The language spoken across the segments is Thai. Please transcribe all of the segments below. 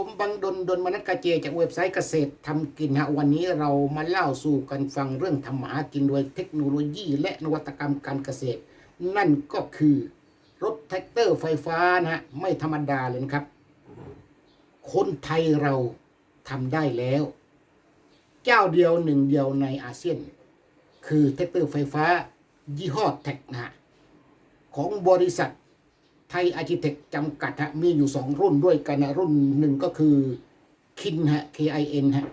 ผมบังดนดนมนัสกาเจจากเว็บไซต์เกษตรทำกินฮะวันนี้เรามาเล่าสู่กันฟังเรื่องทำหมากินโดยเทคโนโลยี และนวัตกรรมการเกษตร นั่นก็คือ รถแท็กเตอร์ไฟฟ้านะฮะไม่ธรรมดาเลยนะครับ คนไทยเราทำได้แล้ว เจ้าเดียวหนึ่งเดียวในอาเซียน คือแท็กเตอร์ไฟฟ้ายี่ห้อแท็กนะฮะของบริษัท ไทยอาร์ i ิเทคจำกัดฮะมีอยู่สองรุ่นด้วยกันนะรุ่นหนึ่งก็คือคินฮะ K I N ฮะ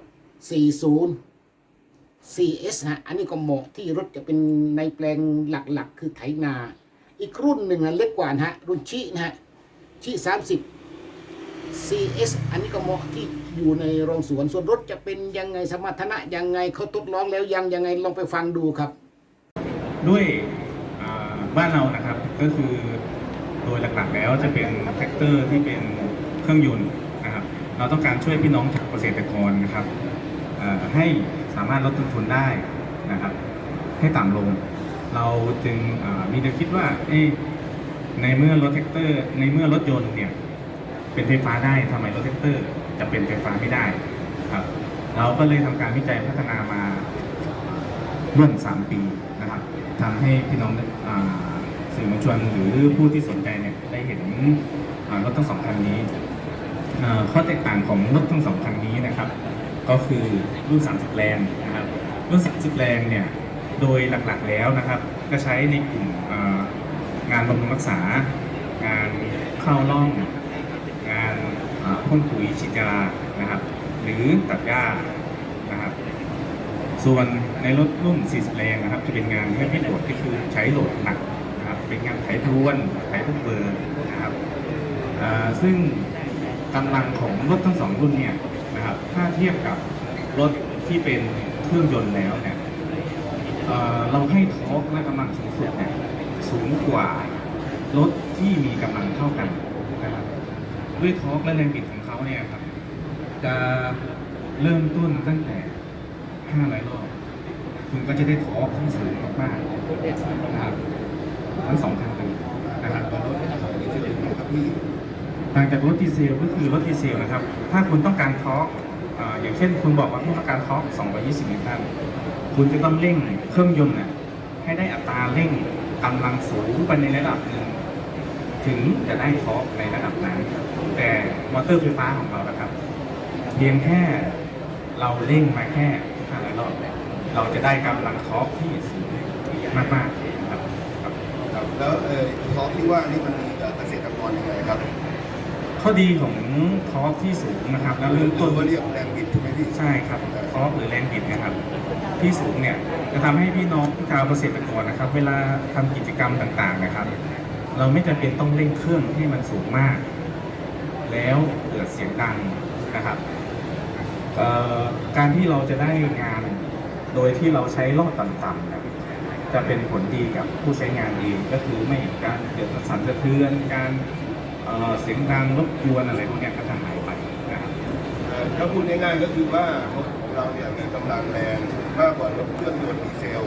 40 CS ฮะ อันนี้ก็เหมาะที่รถจะเป็นในแปลงหลักๆ คือไถนา อีกรุ่นหนึ่งนะเล็กกว่านะฮะ รุ่นชินะฮะ ชิ 30 CS อันนี้ก็เหมาะที่อยู่ในโรงสวน ส่วนรถจะเป็นยังไงสมรรถนะยังไงเขาทดลองแล้วยังยังไงลองไปฟังดูครับ ด้วยบ้านเรานะครับก็คือ โดยหลักๆแล้วจะเป็นแท็กเตอร์ที่เป็นเครื่องยนต์นะครับ เราต้องการช่วยพี่น้องชาวเกษตรกรนะครับให้สามารถลดต้นทุนได้นะครับ ให้ต่ำลง เราจึงมีแนวคิดว่าในเมื่อรถแท็กเตอร์ ในเมื่อรถยนต์เนี่ยเป็นไฟฟ้าได้ทำไมรถแท็กเตอร์ จะเป็นไฟฟ้าไม่ได้ครับ เราก็เลยทำการวิจัยพัฒนามาร่วม3ปีนะครับทำให้พี่น้องอ สื่อมวลชนหรือผู้ที่สนใจเนี่ยได้เห็นรถทั้งสองคันนี้ข้อแตกต่างของรถทั้งสองคันนี้นะครับ ก็คือรุ่น 30 แรงนะครับรุ่น 30 แรงเนี่ยโดยหลักๆแล้วนะครับ ก็ใช้ในกลุ่มงานบำรุงรักษา งานเข้าร่อง งานพ่นปุ๋ยฉีดยานะครับ หรือตัดหญ้านะครับ ส่วนในรถรุ่น 40 แรงนะครับ จะเป็นงานไม่พิโหลดก็คือใช้โหลดหนัก เป็นงานไถพรวนไถพวกเบอร์นะครับซึ่งกำลังของรถทั้งสองรุ่นเนี่ยนะครับถ้าเทียบกับรถที่เป็นเครื่องยนต์แล้วเนี่ยเเราให้ทอร์กและกำลังสูงสุดเนี่ยสูงกว่ารถที่มีกำลังเท่ากันนะครับด้วยทอร์กและแรงบิดของเขาเนี่ยครับจะเริ่มต้นตั้งแต่ 500 รอบ คุณก็จะได้ทอร์กที่สูงมากๆนะครับ ทั้งสองคันเลยนะครับต่างจากรถดีเซลก็คือรถดีเซลนะครับ ถ้าคุณต้องการทอร์กอย่างเช่น คุณบอกว่าต้องการทอร์ก220นิวตันคุณจะต้องเร่งเครื่องยนต์น่ะให้ได้อัตราเร่งกำลังสูงไปในระดับหนึ่งถึงจะได้ทอร์กในระดับนั้น แต่มอเตอร์ไฟฟ้าของเรานะครับ เพียงแค่เราเร่งมาแค่500รอบเนี่ยเราจะได้กำลังทอร์กที่สูงมากๆนะครับครับ ครับ แล้วเอ่อทอล์กที่ว่านี่มันมีกับเกษตรกรยังไงครับข้อดีของทอร์กที่สูงนะครับแล้วเริ่มตัต้วนว่าเรียกแรงบิดใช่ไหมพี่ ใช่ครับทอร์กหรือแรงบิดนะครับ ที่สูงเนี่ยจะทำให้พี่น้องชาวเกษตรกรนะครับ เวลาทำกิจกรรมต่างๆนะครับ เราไม่จำเป็นต้องเร่งเครื่องให้มันสูงมาก แล้วเกิดเสียงดังนะครับเอ่อการที่เราจะได้งานโดยที่เราใช้รอบต่ำๆเนี่ย จะเป็นผลดีกับผู้ใช้งานเองก็คือไม่การเกิดสั่นสะเทือนการเอ่อเสียงดังรบกวนอะไรพวกเนี้ยก็จะหายไปนะครับเอ่อถ้าพูดง่ายๆก็คือว่ารถของเราเนี่ยมีกำลังแรงมากกว่ารถเครื่องยนต์ดีเซล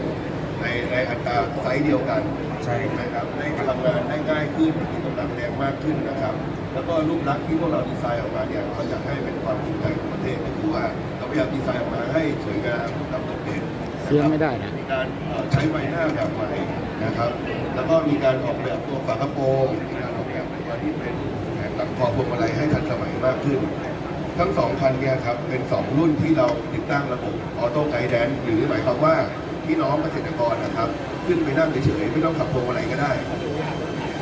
ในในอัตราไซส์เดียวกันใช่ไหมครับได้ทำงานได้ง่ายขึ้นมีกำลังแรงมากขึ้นนะครับ แล้วก็รูปลักษณ์ที่พวกเราดีไซน์ออกมาเนี่ยเราอยากให้เป็นความภูมิใจของประเทศก็คือว่าเราพยายามดีไซน์ออกมาให้สวยงามตามโดด เสียงไม่ได้นะมีการใช้ไฟหน้าแบบใหม่นะครับ แล้วก็มีการออกแบบตัวฝากระโปรงมีการออกแบบตัวที่เป็นหลังคอพวงมาลัยให้ทันสมัยมากขึ้น ทั้งสองคันเนี่ยครับเป็นสองรุ่นที่เราติดตั้งระบบออโต้ไกด์แดนหรือหมายความว่าพี่น้องเกษตรกรนะครับ ขึ้นไปนั่งเฉยๆไม่ต้องขับพวงมาลัยก็ได้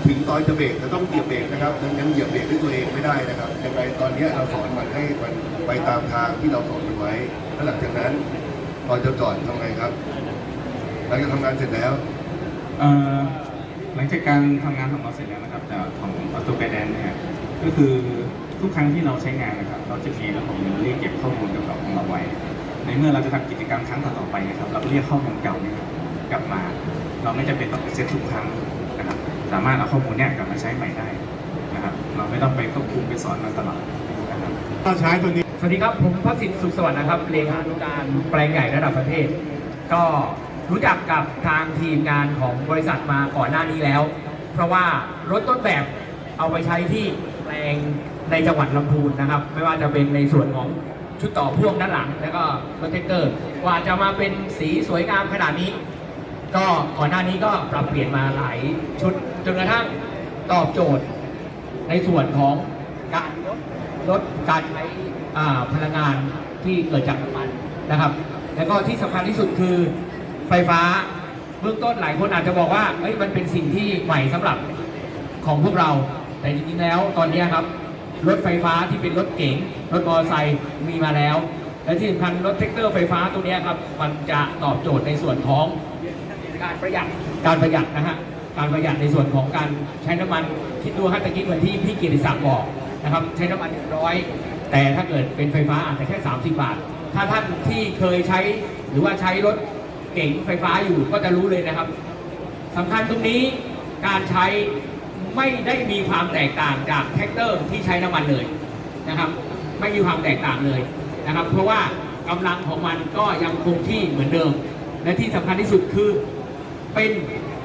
ถึงตอนจะเบรกจะต้องเหยียบเบรกนะครับยังยังเหยียบเบรกด้วยตัวเองไม่ได้นะครับยังไงตอนนี้เราสอนมันให้มันไปตามทางที่เราสอนมันไว้แล้วหลังจากนั้น พอจะจอดทำไงครับ หลังจากทำงานเสร็จแล้ว เอ่อหลังจากการทำงานของเราเสร็จแล้วนะครับจากของออโต้ไกด์แดนเนี่ยก็คือทุกครั้งที่เราใช้งานนะครับ เราจะมีระบบเมมโมรี่เก็บข้อมูลเก่าๆของเราไว้ ในเมื่อเราจะทำกิจกรรมครั้งต่อๆไปนะครับ เราก็เรียกข้อมูลเก่าเนี่ยครับกลับมา เราไม่จำเป็นต้องไปเซตทุกครั้งนะครับสามารถเอาข้อมูลเนี่ยกลับมาใช้ใหม่ได้นะครับ เราไม่ต้องไปควบคุมไปสอนมันตลอดนะครับ ถ้าใช้ตัวนี้ สวัสดีครับ ผมพระสิทธิ์สุขสวัสดิ์นะครับเลขานุการแปลงใหญ่ระดับประเทศ ก็รู้จักกับทางทีมงานของบริษัทมาก่อนหน้านี้แล้ว เพราะว่ารถต้นแบบเอาไปใช้ที่แปลงในจังหวัดลำพูนนะครับ ไม่ว่าจะเป็นในส่วนของชุดต่อพ่วงด้านหลัง แล้วก็รถเทเตอร์กว่าจะมาเป็นสีสวยงามขนาดนี้ ก็ก่อนหน้านี้ก็ปรับเปลี่ยนมาหลายชุดจนกระทั่งตอบโจทย์ในส่วนของการ ลดการใช้พลังงานที่เกิดจากน้ำมันนะครับ แล้วก็ที่สำคัญที่สุดคือไฟฟ้าเบื้องต้นหลายคนอาจจะบอกว่าเอ้ยมันเป็นสิ่งที่ใหม่สำหรับของพวกเรา แต่จริงๆแล้วตอนนี้ครับรถไฟฟ้าที่เป็นรถเก๋งรถมอเตอร์ไซค์มีมาแล้ว และที่สำคัญรถเทคเตอร์ไฟฟ้าตัวนี้ครับมันจะตอบโจทย์ในส่วนของการประหยัดการประหยัดนะฮะการประหยัดในส่วนของการใช้น้ำมันคิดดูฮะตะกี้เหมือนที่พี่กิติศักดิ์บอก นะครับใช้น้ำมันร้อยแต่ถ้าเกิดเป็นไฟฟ้าอาจจะแค่ 30 บาท ถ้าท่านที่เคยใช้หรือว่าใช้รถเก๋งไฟฟ้าอยู่ก็จะรู้เลยนะครับสำคัญตรงนี้การใช้ไม่ได้มีความแตกต่างจากแท็กเตอร์ที่ใช้น้ำมันเลยนะครับ ไม่มีความแตกต่างเลยนะครับ เพราะว่ากำลังของมันก็ยังคงที่เหมือนเดิม และที่สำคัญที่สุดคือเป็น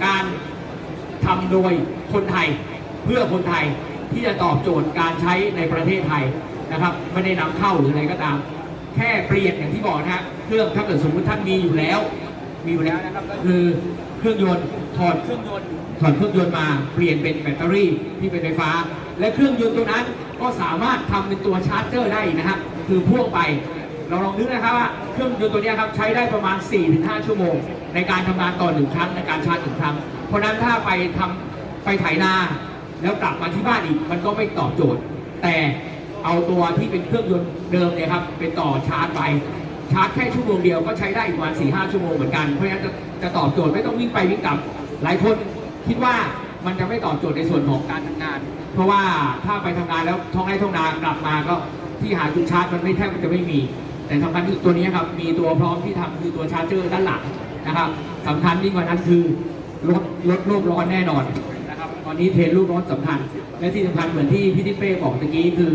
การทำโดยคนไทยเพื่อคนไทย ที่จะตอบโจทย์การใช้ในประเทศไทยนะครับไม่ได้นำเข้าหรืออะไรก็ตาม แค่เปลี่ยนอย่างที่บอกนะฮะเครื่องถ้าเกิดสมมติท่านมีอยู่แล้ว มีอยู่แล้วนะครับก็คือเครื่องยนต์ถอดเครื่องยนต์ถอดเครื่องยนต์มาเปลี่ยนเป็นแบตเตอรี่ที่เป็นไฟฟ้า และเครื่องยนต์ตัวนั้นก็สามารถทำเป็นตัวชาร์จเจอร์ได้นะฮะคือพ่วงไปเราลองนึกนะครับว่าเครื่องยนต์ตัวนี้ครับใช้ได้ประมาณ 4-5 ชั่วโมง ในการทำงานต่อหนึ่งครั้งในการชาร์จหนึ่งครั้ง เพราะนั้นถ้าไปทำไปไถนา แล้วกลับมาที่บ้านอีกมันก็ไม่ตอบโจทย์ แต่เอาตัวที่เป็นเครื่องยนต์เดิมเนี่ยครับเป็นต่อชาร์จไปชาร์จแค่ชั่วโมงเดียวก็ใช้ได้อีกประมาณ4-5ชั่วโมงเหมือนกันเพราะฉะนั้นจะจะตอบโจทย์ไม่ต้องวิ่งไปวิ่งกลับ หลายคนคิดว่ามันจะไม่ตอบโจทย์ในส่วนของการทำงาน เพราะว่าถ้าไปทำงานแล้วท้องไร่ท้องนากลับมาก็ที่หาจุดชาร์จมันไม่แทบจะไม่มี แต่สำคัญที่ตัวนี้ครับมีตัวพร้อมที่ทำคือตัวชาร์จเจอร์ด้านหลังนะครับสำคัญยิ่งกว่านั้นคือลดลดโลกร้อนแน่นอน อนนี้เทรนด์โลกร้อนสำคัญ และที่สำคัญเหมือนที่พี่ทิเป้บอกตะกี้คือ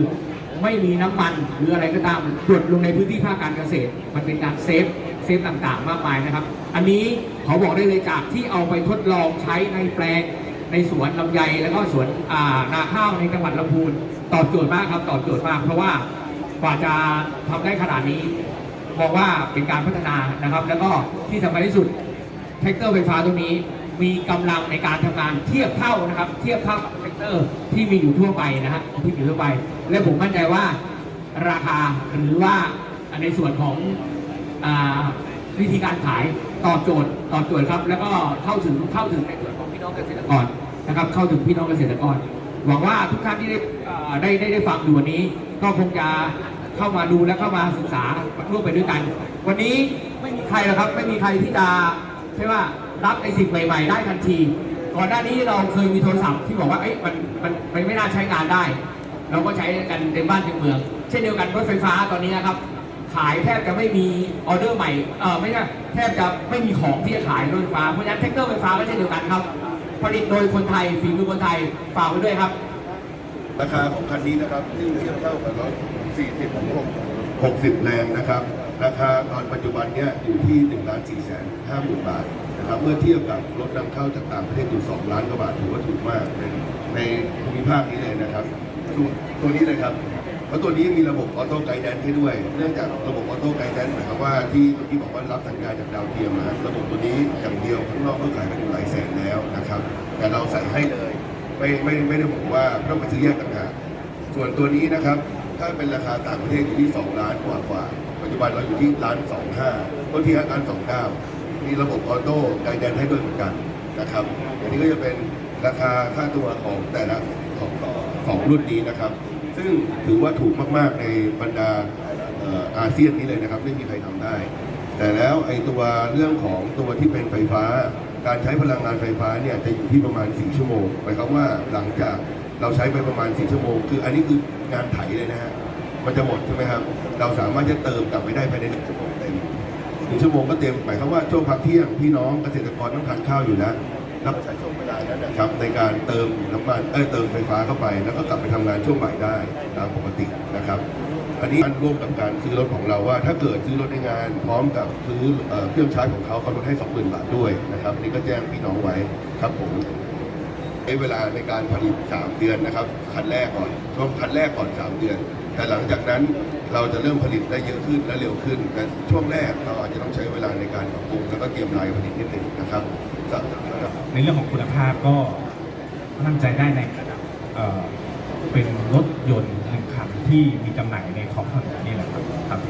ไม่มีน้ำมันหรืออะไรก็ตามหยดลงในพื้นที่ภาคการเกษตร มันเป็นการเซฟเซฟต่างๆ มากมายนะครับ อันนี้ขอบอกได้เลยจากที่เอาไปทดลองใช้ในแปลงในสวนลำไยแล้วก็สวนานาข้าวในจังหวัดลำพูนตอบโจทย์มากครับตอบโจทย์มาก เพราะว่ากว่าจะทำได้ขนาดนี้บอกว่าเป็นการพัฒนานะครับ แล้วก็ที่สำคัญที่สุดแท็กเตอร์ไฟฟ้าตรงนี้ มีกำลังในการทำงานเทียบเท่านะครับ เทียบเท่ากับแท็กเตอร์ที่มีอยู่ทั่วไปนะฮะที่มีอยู่ทั่วไป และผมมั่นใจว่าราคาหรือว่าในส่วนของอวิธีการขายตอบโจทย์ตอบโจทย์ครับ แล้วก็เข้าถึงเข้าถึงในส่วนของพี่น้องเกษตรกรนะครับ เข้าถึงพี่น้องเกษตรกร หวังว่าทุกท่านที่ได้ได้ได้ได้ฟังอยู่วันนี้ ก็คงจะเข้ามาดูและเข้ามาศึกษาร่วมไปด้วยกัน วันนี้ไม่มีใครหรอกครับ ไม่มีใครที่จะใช่ว่า รับไอ้สิ่งใหม่ ๆ ได้ทันที ก่อนหน้านี้เราเคยมีโทรศัพท์ที่บอกว่าเอ้ยมันมันมันไม่น่าใช้งานได้ เราก็ใช้กันเต็มบ้านเต็มเมือง เช่นเดียวกันรถไฟฟ้าตอนนี้นะครับ ขายแทบจะไม่มีออเดอร์ใหม่เออไม่ใช่แทบจะไม่มีของที่จะขายรถไฟฟ้าเพราะฉะนั้นแท็กเตอร์ไฟฟ้าก็เช่นเดียวกันครับ ผลิตโดยคนไทยฝีมือคนไทยฝากไว้ด้วยครับ ราคาของคันนี้นะครับที่เทียบเท่ากับรถ40ของ60 แรงนะครับ ราคาตอนปัจจุบันเนี่ยอยู่ที่1ล้าน4แสน5หมื่นบาท นะครับเมื่อเทียบกับรถนำเข้าจากต่างประเทศอยู่ 2 ล้านกว่าบาทถือว่าถูกมากในในภูมิภาคนี้เลยนะครับส่วตัวนี้เลยครับเพราะตัวนี้มีระบบออโต้ไกด์แดนให้ด้วย เนื่องจากระบบออโต้ไกด์แดนหมายความว่าที่ที่บอกว่ารับสัญญาณจากดาวเทียมมาระบบตัวนี้อย่างเดียวข้างนอกก็ขายกันอยู่หลายแสนแล้วนะครับ แต่เราใส่ให้เลย ไม่ไม่ไม่ได้บอกว่าต้องไปซื้อแยกต่างหากส่วนตัวนี้นะครับถ้าเป็นราคาต่างประเทศอยู่ที่ 2 ล้านกว่ากว่าปัจจุบันเราอยู่ที่ล้านสองห้าบางทีล้านสองเก้า มีระบบออโต้ไกด์แดนให้ด้วยเหมือนกันนะครับอันนี้ก็จะเป็นราคาค่าตัวของแต่ละของของรุ่นนี้นะครับ ซึ่งถือว่าถูกมากๆในบรรดาอาเซียนนี้เลยนะครับ ไม่มีใครทำได้ แต่แล้วไอ้ตัวเรื่องของตัวที่เป็นไฟฟ้า การใช้พลังงานไฟฟ้าเนี่ยจะอยู่ที่ประมาณ 4 ชั่วโมงหมายความว่าหลังจากเราใช้ไปประมาณ 4 ชั่วโมง คืออันนี้คืองานไถเลยนะฮะมันจะหมดใช่ไหมครับ เราสามารถจะเติมกลับไปได้ภายในหนึ่งชั่วโมง หนึ่งชั่วโมงก็เต็มหมายความว่าช่วงพักเที่ยงพี่น้องเกษตรกรต้องทานข้าวอยู่แล้วแล้วก็ใช้ช่วงเวลานั้นนะครับในการเติมน้ำมันเอ้ยเติมไฟฟ้าเข้าไป แล้วก็กลับไปทำงานช่วงบ่ายได้ตามปกตินะครับ อันนี้ร่วมกับการซื้อรถของเราว่า ถ้าเกิดซื้อรถในงาน พร้อมกับซื้อเอเครื่องชาร์จของเขาเขาลดให้20,000บาทด้วยนะครับนี่ก็แจ้งพี่น้องไว้ครับผม ช้เวลาในการผลิต 3 เดือนนะครับคันแรกก่อนช่วงคันแรกก่อน 3 เดือน แต่หลังจากนั้นเราจะเริ่มผลิตได้เยอะขึ้นและเร็วขึ้นแต่ช่วงแรกเราอาจจะต้องใช้เวลาในการปรับปรุงแล้วก็เตรียมรายผลิตนิดหนึ่งนะครับ ในเรื่องของคุณภาพก็มั่นใจได้ในเอ่อเป็นรถยนต์หนึ่งคันที่มีจำหน่ายในท้องถนนนี่แหละครับครับ